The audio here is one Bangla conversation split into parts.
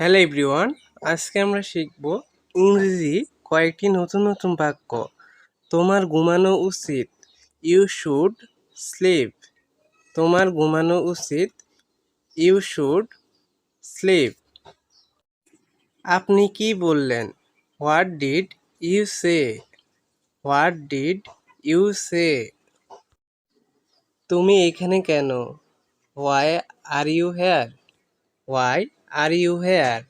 হ্যালো এভরিওয়ান, আজকে আমরা শিখব ইংরেজি কয়েকটি নতুন নতুন বাক্য। তোমার ঘুমানো উচিত ইউ শুড স্লিপ তোমার ঘুমানো উচিত ইউ শুড স্লিপ আপনি কি বললেন? What did you say what did you say তুমি এখানে কেন? Why are you here why are you here?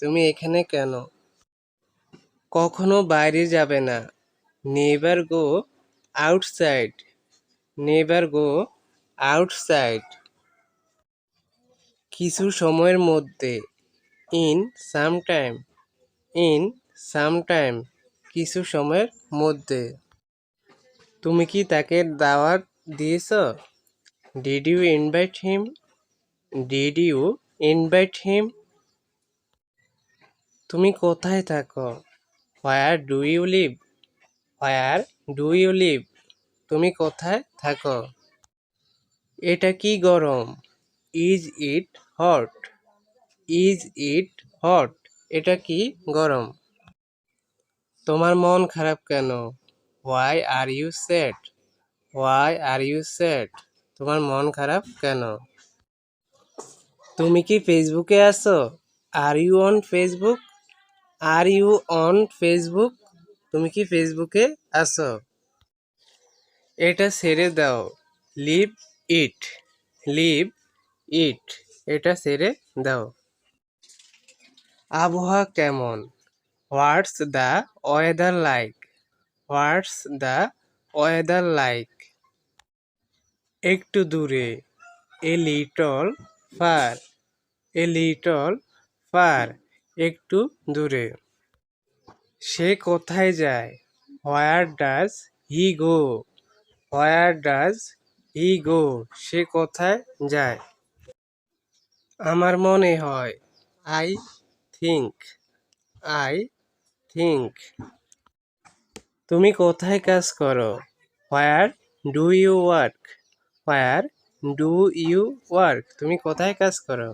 তুমি এখানে কেন? কখনো বাইরে যাবে না। Never go outside. Never go outside. কিছু সময়ের মধ্যে। In some time in some time কিছু সময়ের মধ্যে। তুমি কি তাকে দাওয়াত দিয়েছ? Did you invite him? Did you invite him তুমি কোথায় থাকো? Where do you live where do you live তুমি কোথায় থাকো? এটা কি গরম? Is it hot is it hot এটা কি গরম? তোমার মন খারাপ কেন? Why are you sad why are you sad তোমার মন খারাপ কেন? তুমি কি ফেসবুকে আছো? Are you on Facebook are you on Facebook তুমি কি ফেসবুকে আছো? এটা ছেড়ে দাও। লিভ ইট লিভ ইট এটা ছেড়ে দাও। আবহাওয়া কেমন? What's the weather like what's the weather like একটু দূরে। A little far, a little far, একটু দূরে। সে কোথায় যায়? Where does he go? Where does he go? সে কোথায় যায়? আমার মনে হয়, আই থিঙ্ক আই থিঙ্ক তুমি কোথায় কাজ করো? Where do you work? Where do you work? তুমি কোথায় কাজ করো?